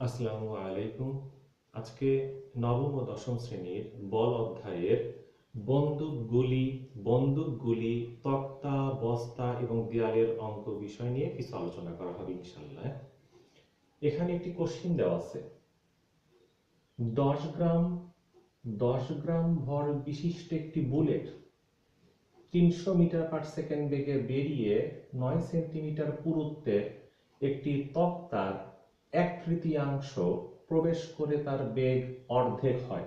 আসসালামু আলাইকুম। আজকে নবম ও দশম শ্রেণির বল অধ্যায়ের বন্দুক গুলি তক্তা, বস্তা এবং দেয়ালের অঙ্ক বিষয় নিয়ে কিছু আলোচনা করা হবে ইনশাল্লাহ এখানে একটি কোশ্চিন দেওয়া আছে। দশ গ্রাম দশ গ্রাম ভর বিশিষ্ট একটি বুলেট তিনশো মিটার পার সেকেন্ড বেগে বেরিয়ে নয় সেন্টিমিটার পুরুত্বে একটি তক্তার এক তৃতীয়াংশ প্রবেশ করে তার বেগ অর্ধেক হয়।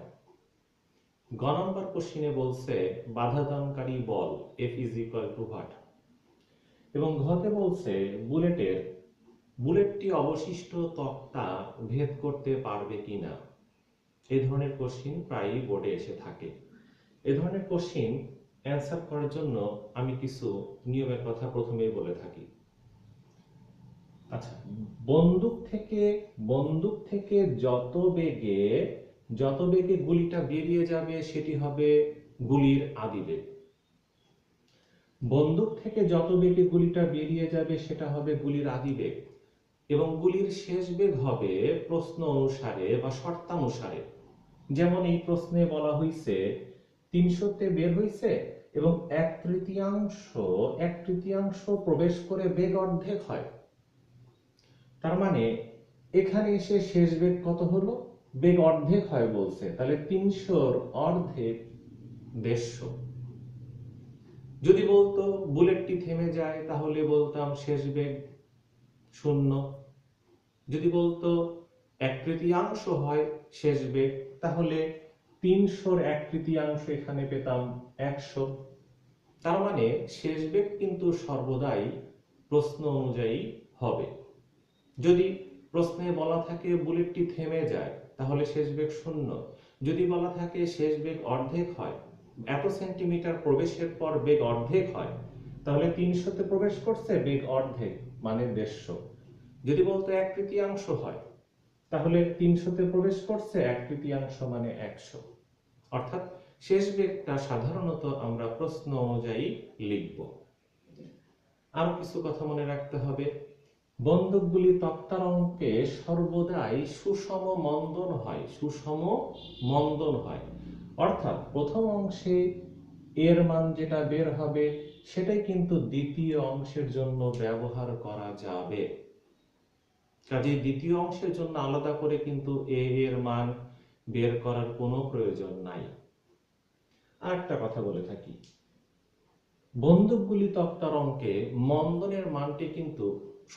গ নম্বর কোশ্চিনে বলছে, বাধাদানকারী বল F is equal to what এবং ঘতে বলছে, বুলেটের, বুলেটটি অবশিষ্ট তক্তা ভেদ করতে পারবে কিনা? এ ধরনের কোশ্চিন প্রায়ই বোর্ডে এসে থাকে। এ ধরনের কোশ্চিন অ্যান্সার করার জন্য আমি কিছু নিয়মের কথা প্রথমেই বলে থাকি। আচ্ছা বন্দুক থেকে বন্দুক থেকে যত বেগে যত বেগে গুলিটা বেরিয়ে যাবে, সেটি হবে গুলির আদি বেগ বন্দুক থেকে যত বেগে গুলিটা বেরিয়ে যাবে, সেটা হবে গুলির আদি বেগ এবং গুলির শেষ বেগ হবে প্রশ্ন অনুসারে বা শর্তানুসারে। যেমন এই প্রশ্নে বলা হয়েছে তিনশোতে বের হয়েছে এবং এক তৃতীয়াংশ এক তৃতীয়াংশ প্রবেশ করে বেগ অর্ধেক হয়। তার মানে এখানে এসে শেষ বেগ কত হলো? বেগ অর্ধেক হয় বলছে। তাহলে তিনশোর অর্ধেক দেড়শো। যদি বলতো বুলেটটি থেমে যায়, তাহলে বলতাম শেষ বেগ শূন্য। যদি বলতো এক তৃতীয়াংশ হয় শেষ বেগ, তাহলে তিনশোর এক তৃতীয়াংশ এখানে পেতাম একশো। তার মানে শেষ বেগ কিন্তু সর্বদাই প্রশ্ন অনুযায়ী হবে। যদি প্রশ্নে বলা থাকে বুলেটটি থেমে যায়, তাহলে শেষ বেগ শূন্য। যদি বলা থাকে শেষ বেগ অর্ধেক হয়, এত সেন্টিমিটার প্রবেশের পর বেগ অর্ধেক হয়, তাহলে তিনশোতে প্রবেশ করছে বেগ অর্ধেক মানে দেড়শো। যদি বলতো এক তৃতীয়াংশ হয়, তাহলে তিনশোতে প্রবেশ করছে এক তৃতীয়াংশ মানে একশো। অর্থাৎ শেষ বেগটা সাধারণত আমরা প্রশ্ন অনুযায়ী লিখব। আরও কিছু কথা মনে রাখতে হবে। বন্দুকগুলি তক্তার অঙ্কে সর্বদাই সুষম মন্দন হয়, সুষম মন্দন হয়। অর্থাৎ প্রথম অংশে এর মান যেটা বের হবে, সেটাই কিন্তু দ্বিতীয় অংশের জন্য ব্যবহার করা যাবে। কাজে দ্বিতীয় অংশের জন্য আলাদা করে কিন্তু এ এর মান বের করার কোনো প্রয়োজন নাই। আর একটা কথা বলে থাকি। বন্দুকগুলি তক্তার অঙ্কে মন্দনের মানটি কিন্তু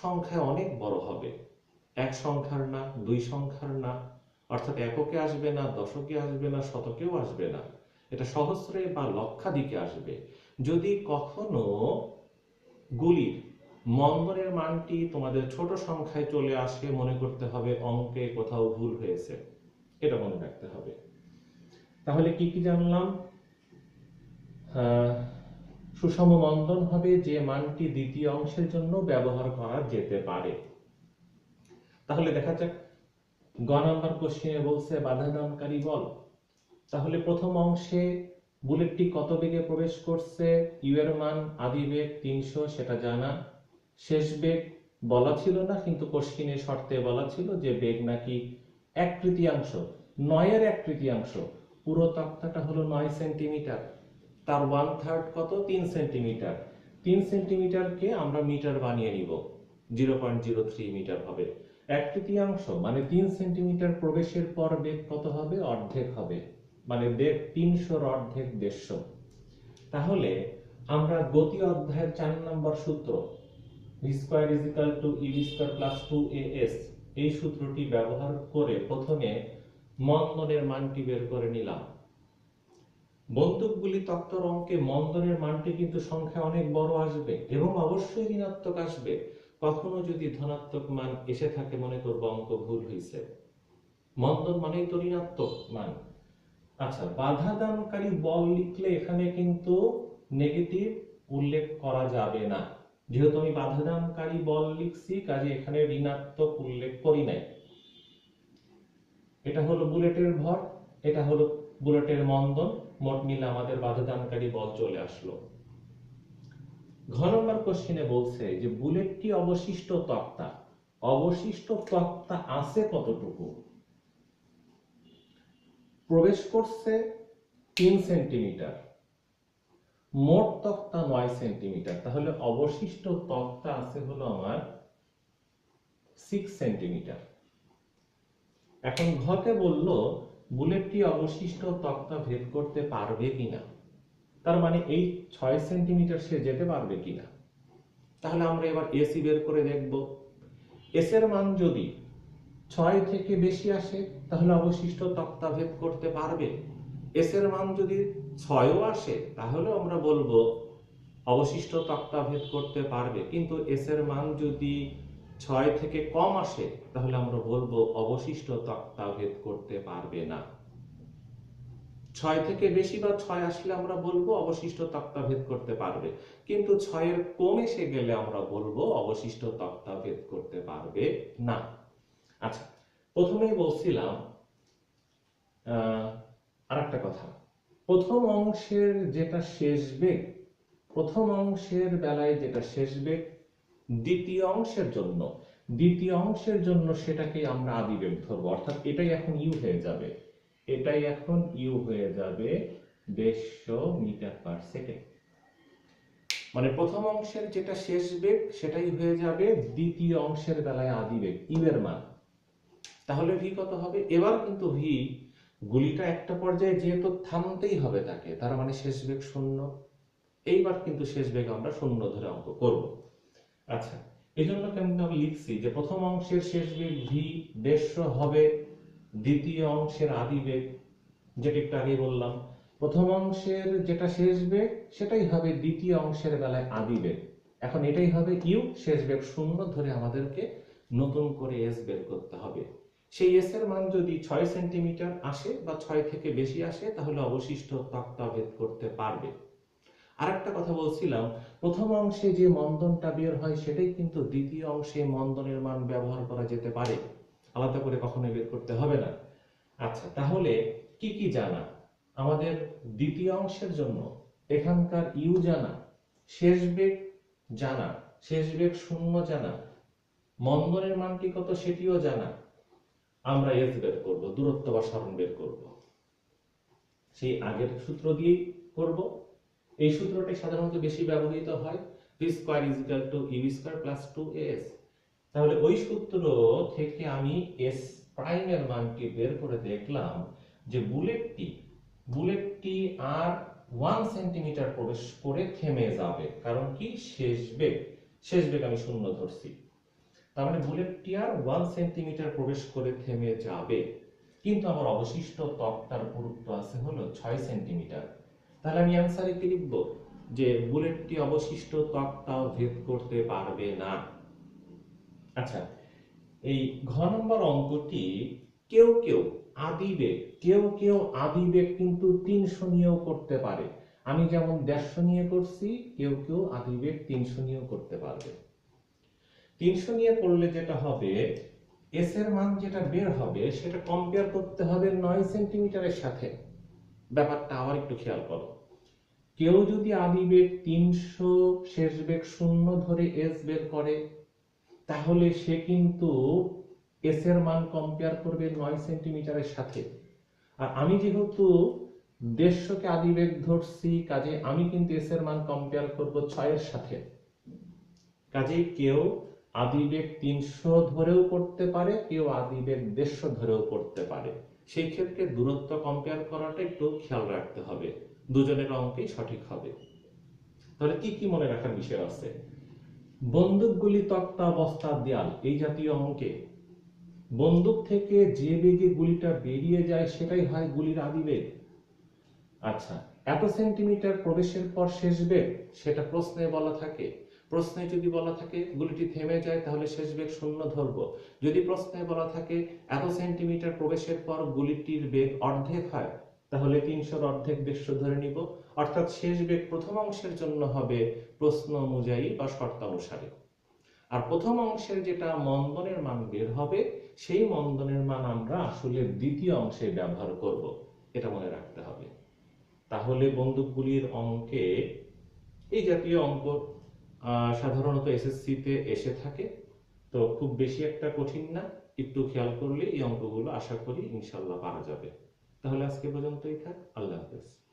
সংখ্যায় অনেক বড় হবে। এক সংখ্যার না, দুই সংখ্যার না, অর্থাৎ এককে আসবে না, দশকে আসবে না, শতকেও আসবে না। এটা সহস্রে বা লক্ষাধিকে আসবে। যদি কখনো গুলির মন্দনের মানটি তোমাদের ছোট সংখ্যায় চলে আসে, মনে করতে হবে অঙ্কে কোথাও ভুল হয়েছে। এটা মনে রাখতে হবে। তাহলে কি কি জানলাম? সুষম মন্দন হবে যে মানটি দ্বিতীয় অংশের জন্য ব্যবহার করা যেতে পারে। তাহলে দেখা যাক। গ নাম্বার কোশ্চেনে বলছে, বাধাদানকারী বল। তাহলে প্রথম অংশে বুলেটটি কত বেগে প্রবেশ করছে? ইউ এর মান, আদি বেগ তিনশো, সেটা জানা। শেষ বেগ বলা ছিল না, কিন্তু কোশ্চিনে শর্তে বলা ছিল যে বেগ নাকি এক তৃতীয়াংশ নয়ের এক তৃতীয়াংশ। পুরো তক্তাটা হলো নয় সেন্টিমিটার। তার ওয়ান থার্ড কত? তিন সেন্টিমিটার তিন সেন্টিমিটারকে আমরা মিটার বানিয়ে নিব। Zero point zero three metre হবে। এক তৃতীয়াংশ মানে তিন সেন্টিমিটার প্রবেশের পর বেগ কত হবে? অর্ধেক হবে। মানে দেড় তিনশোর অর্ধেক দেড়শো। তাহলে আমরা গতি অধ্যায়ের চার নম্বর সূত্র V square is equal to U square plus two A S এই সূত্রটি ব্যবহার করে প্রথমে মন্দনের মানটি বের করে নিলাম। বন্দুকগুলি তক্তর অঙ্কে মন্দনের মানটি কিন্তু সংখ্যা অনেক বড় আসবে এবং অবশ্যই ঋণাত্মক আসবে। কখনো যদি ধনাত্মক মান এসে থাকে, মনে করব অঙ্ক ভুল হয়েছে মন্দন মানেই তো ঋণাত্মক মান। আচ্ছা বাধা দানকারী বল লিখলে এখানে কিন্তু নেগেটিভ উল্লেখ করা যাবে না। যেহেতু আমি বাধা দানকারী বল লিখছি, কাজে এখানে ঋণাত্মক উল্লেখ করি নাই। এটা হলো বুলেটের ভর, এটা হলো বুলেটের মন্দন। মোট মিলে আমাদের বাধাদানকারী বল চলে আসলো। ঘ নম্বর কোশ্চিনে বলছে যে বুলেটটি অবশিষ্ট তক্তা অবশিষ্ট তক্তা আছে কতটুকু? প্রবেশ করছে তিন সেন্টিমিটার, মোট তক্তা নয় সেন্টিমিটার। তাহলে অবশিষ্ট তক্তা আছে হলো আমার সিক্স সেন্টিমিটার। এখন ঘতে বলল বুলেটটি অবশিষ্ট তক্তা ভেদ করতে পারবে কিনা? তার মানে এই ছয় সেন্টিমিটার সে যেতে পারবে কিনা? তাহলে আমরা এবার এসি বের করে দেখব। এস এর মান যদি ছয় থেকে বেশি আসে, তাহলে অবশিষ্ট তক্তা ভেদ করতে পারবে। এস এর মান যদি ছয়ও আসে, তাহলে আমরা বলব অবশিষ্ট তক্তা ভেদ করতে পারবে। কিন্তু এস এর মান যদি ছয় থেকে কম আসে, তাহলে আমরা বলব অবশিষ্ট ভেদ করতে পারবে না। ছয় থেকে বেশি বা ছয় আসলে আমরা বলব অবশিষ্ট তক্তা ভেদ করতে পারবে। কিন্তু ছয়ের কম এসে গেলে আমরা বলব অবশিষ্ট তক্তা ভেদ করতে পারবে না। আচ্ছা প্রথমেই বলছিলাম আর একটা কথা। প্রথম অংশের যেটা শেষ বেগ, প্রথম অংশের বেলায় যেটা শেষ বেগ দ্বিতীয় অংশের জন্য। দ্বিতীয় অংশের জন্য সেটাকে আমরা আদি বেগ ধরবো। অর্থাৎ এটাই এখন ইউ হয়ে যাবে। এটাই এখন ইউ হয়ে যাবে দেড়শো মিটার পার সেকেন্ড মানে প্রথম অংশের যেটা শেষ বেগ, সেটাই হয়ে যাবে দ্বিতীয় অংশের বেলায় আদি বেগ ইউ এর মান। তাহলে ভি কত হবে? এবার কিন্তু ভি, গুলিটা একটা পর্যায়ে যেহেতু থামতেই হবে তাকে, তার মানে শেষ বেগ শূন্য। এইবার কিন্তু শেষ বেগ আমরা শূন্য ধরে অঙ্ক করব। আচ্ছা এই জন্য কিন্তু আমি লিখছি যে প্রথম অংশের শেষ বেগ ভি দেড়শো হবে, দ্বিতীয় অংশের আদি বেগ, যেটা একটু আগে বললাম, প্রথম অংশের যেটা শেষ বেগ, সেটাই হবে দ্বিতীয় অংশের বেলায় আদি বেগ। এখন এটাই হবে ইউ শেষ বেগ শূন্য ধরে আমাদেরকে নতুন করে এস বের করতে হবে। সেই এস এর মান যদি ছয় সেন্টিমিটার আসে বা ছয় থেকে বেশি আসে, তাহলে অবশিষ্ট তক্তা ভেদ করতে পারবে। আরেকটা কথা বলছিলাম, প্রথম অংশে যে মন্দনটা বের হয় সেটাই কিন্তু দ্বিতীয় অংশে মন্দনের মান ব্যবহার করা যেতে পারে। আলাদা করে কখনোই বের করতে হবে না। আচ্ছা তাহলে কি কি জানা? আমাদের দ্বিতীয় অংশের জন্য এখানকার ইউ জানা, শেষ বেগ জানা, শেষ বেগ শূন্য জানা, মন্দনের মানটি কত সেটিও জানা। আমরা এস বের করব, দূরত্ব বা সরণ বের করব। সেই আগের সূত্র দিয়েই করব। এই সূত্রটি সাধারণত বেশি ব্যবহৃত হয় V square is equal to U square plus two S তাহলে ওই সূত্র থেকে আমি এস প্রাইমের মানটি বের করে দেখলাম যে বুলেটটি বুলেটটি আর ওয়ান সেন্টিমিটার প্রবেশ করে থেমে যাবে। কারণ কি? শেষ বেগ। শেষ বেগ আমি শূন্য ধরছি। তার মানে বুলেটটি আর ওয়ান সেন্টিমিটার প্রবেশ করে থেমে যাবে। কিন্তু আমার অবশিষ্ট ত্বকটার গুরুত্ব আছে হলো ছয় সেন্টিমিটার তাহলে আমি অ্যান্সারে কি লিখব? যে বুলেটটি অবশিষ্ট ত্বকটাও ভেদ করতে পারবে না। আচ্ছা এই ঘ নম্বর অঙ্কটি কেউ কেউ আদিবেগ, কেউ কেউ আদিবেগ কিন্তু তিনশো নিয়েও করতে পারে। আমি যেমন দেড়শো নিয়ে করছি, কেউ কেউ আদিবেগ তিনশো নিয়েও করতে পারবে। তিনশো নিয়ে করলে যেটা হবে এস এর মান যেটা বের হবে, সেটা কম্পেয়ার করতে হবে নয় সেন্টিমিটারের সাথে। ব্যাপারটা আবার একটু খেয়াল করো। কেউ যদি আদিবেগ তিনশো, শেষ বেগ শূন্য ধরে এস বের করে, তাহলে সে কিন্তু এস এর মান কম্পেয়ার করবে নয় সেন্টিমিটারের সাথে। আর আমি যেহেতু দেড়শোকে আদিবেগ ধরছি, কাজে আমি কিন্তু এস এর মান কম্পেয়ার করব ছয়ের সাথে। কাজেই কেউ আদিবেগ তিনশো ধরেও করতে পারে, কেউ আদিবেগ দেড়শো ধরেও করতে পারে। সেই ক্ষেত্রে দূরত্ব কম্পেয়ার করাটা একটু খেয়াল রাখতে হবে। দুজনের অঙ্কেই সঠিক হবে। তাহলে কি কি মনে রাখার বিষয় আছে? বন্দুকগুলি তক্তা বস্তা দেয়াল, এই জাতীয় অঙ্কে। বন্দুক থেকে যে বেগে গুলিটা বেরিয়ে যায়, সেটাই হয় গুলির আদিবেগ আচ্ছা এত সেন্টিমিটার প্রবেশের পর শেষ বেগ, সেটা প্রশ্নে বলা থাকে। প্রশ্নে যদি বলা থাকে, গুলিটি থেমে যায়, তাহলে শেষ বেগ শূন্য ধরবো। যদি প্রশ্নে বলা থাকে, এত সেন্টিমিটার প্রবেশের পর গুলিটির বেগ অর্ধেক হয়, তাহলে তিনশোর অর্ধেক দেড়শো ধরে নিব। অর্থাৎ শেষ বেগ প্রথম অংশের জন্য হবে প্রশ্ন অনুযায়ী বা শর্তানুসারে আর প্রথম অংশের যেটা মন্দনের মান বের হবে, সেই মন্দনের মান আমরা আসলে দ্বিতীয় অংশে ব্যবহার করব। এটা মনে রাখতে হবে। তাহলে বন্দুকগুলির অঙ্কে, এই জাতীয় অঙ্ক সাধারণত এসএসসিতে এসে থাকে। তো খুব বেশি একটা কঠিন না। একটু খেয়াল করলে এই অঙ্কগুলো আশা করি ইনশাল্লাহ পারা যাবে। তাহলে আজকে পর্যন্তই থাক। আল্লাহ হাফেজ।